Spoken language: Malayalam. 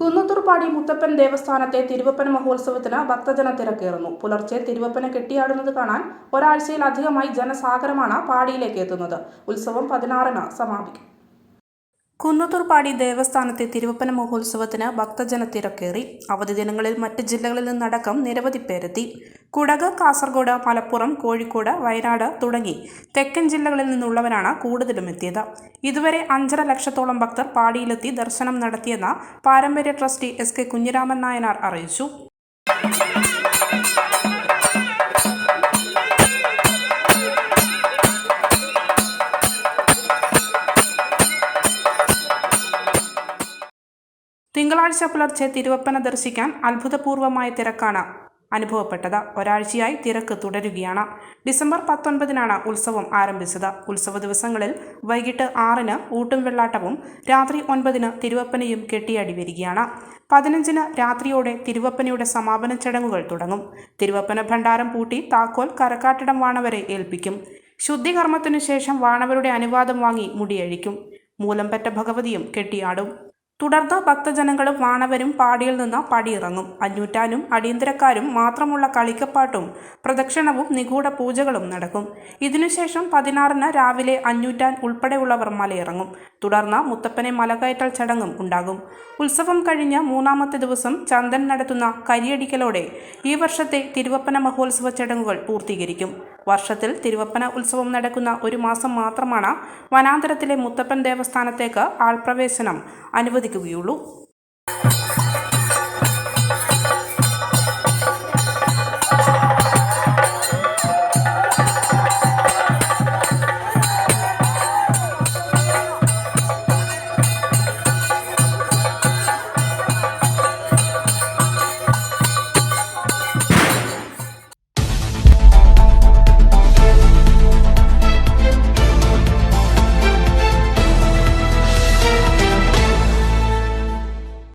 കുന്നത്തൂർപ്പാടി മുത്തപ്പൻ ദേവസ്ഥാനത്തെ തിരുവപ്പന മഹോത്സവത്തിന് ഭക്തജന തിരക്കേറുന്നു. പുലർച്ചെ തിരുവപ്പന കെട്ടിയാടുന്നത് കാണാൻ ഒരാഴ്ചയിലധികമായി ജനസാഗരമാണ് പാടിയിലേക്ക് എത്തുന്നത്. ഉത്സവം പതിനാറിന് സമാപിക്കും. കുന്നത്തൂർപ്പാടി ദേവസ്ഥാനത്തെ തിരുവപ്പന മഹോത്സവത്തിന് ഭക്തജന തിരക്കേറി. അവധി ദിനങ്ങളിൽ മറ്റ് ജില്ലകളിൽ നിന്നടക്കം നിരവധി പേരെത്തി. കുടക് കാസർഗോഡ് മലപ്പുറം കോഴിക്കോട് വയനാട് തുടങ്ങി തെക്കൻ ജില്ലകളിൽ നിന്നുള്ളവരാണ് കൂടുതലും എത്തിയത്. ഇതുവരെ അഞ്ചര ലക്ഷത്തോളം ഭക്തർ പാടിയിലെത്തി ദർശനം നടത്തിയെന്ന് പാരമ്പര്യ trustee S K Kunhiraman Nayanar അറിയിച്ചു. തിങ്കളാഴ്ച പുലർച്ചെ തിരുവപ്പന ദർശിക്കാൻ അത്ഭുതപൂർവമായ തിരക്കാണ് അനുഭവപ്പെട്ടത്. ഒരാഴ്ചയായി തിരക്ക് തുടരുകയാണ്. ഡിസംബർ പത്തൊൻപതിനാണ് ഉത്സവം ആരംഭിച്ചത്. ഉത്സവ ദിവസങ്ങളിൽ വൈകിട്ട് ആറിന് ഊട്ടും വെള്ളാട്ടവും രാത്രി ഒൻപതിന് തിരുവപ്പനയും കെട്ടിയാടി വരികയാണ്. പതിനഞ്ചിന് രാത്രിയോടെ തിരുവപ്പനയുടെ സമാപന ചടങ്ങുകൾ തുടങ്ങും. തിരുവപ്പന ഭണ്ഡാരം പൂട്ടി താക്കോൽ കരക്കാട്ടിടം വാണവരെ ഏൽപ്പിക്കും. ശുദ്ധികർമ്മത്തിനു ശേഷം വാണവരുടെ അനുവാദം വാങ്ങി മുടിയഴിക്കും. മൂലംപെറ്റ ഭഗവതിയും കെട്ടിയാടും. തുടർന്ന് ഭക്തജനങ്ങളും വാണവരും പാടിയിൽ നിന്ന് പടിയിറങ്ങും. അഞ്ഞൂറ്റാനും അടിയന്തരക്കാരും മാത്രമുള്ള കളിക്കപ്പാട്ടും പ്രദക്ഷിണവും നിഗൂഢ പൂജകളും നടക്കും. ഇതിനുശേഷം പതിനാറിന് രാവിലെ അഞ്ഞൂറ്റാൻ ഉൾപ്പെടെയുള്ളവർ മലയിറങ്ങും. തുടർന്ന് മുത്തപ്പനെ മലകയറ്റൽ ചടങ്ങും ഉണ്ടാകും. ഉത്സവം കഴിഞ്ഞ് മൂന്നാമത്തെ ദിവസം ചന്ദൻ നടത്തുന്ന കരിയടിക്കലോടെ ഈ വർഷത്തെ തിരുവപ്പന മഹോത്സവ ചടങ്ങുകൾ പൂർത്തീകരിക്കും. വർഷത്തിൽ തിരുവപ്പന ഉത്സവം നടക്കുന്ന ഒരു മാസം മാത്രമാണ് വനാന്തരത്തിലെ മുത്തപ്പൻ ദേവസ്ഥാനത്തേക്ക് ആൾപ്രവേശനം അനുവദിക്കുകയുള്ളൂ.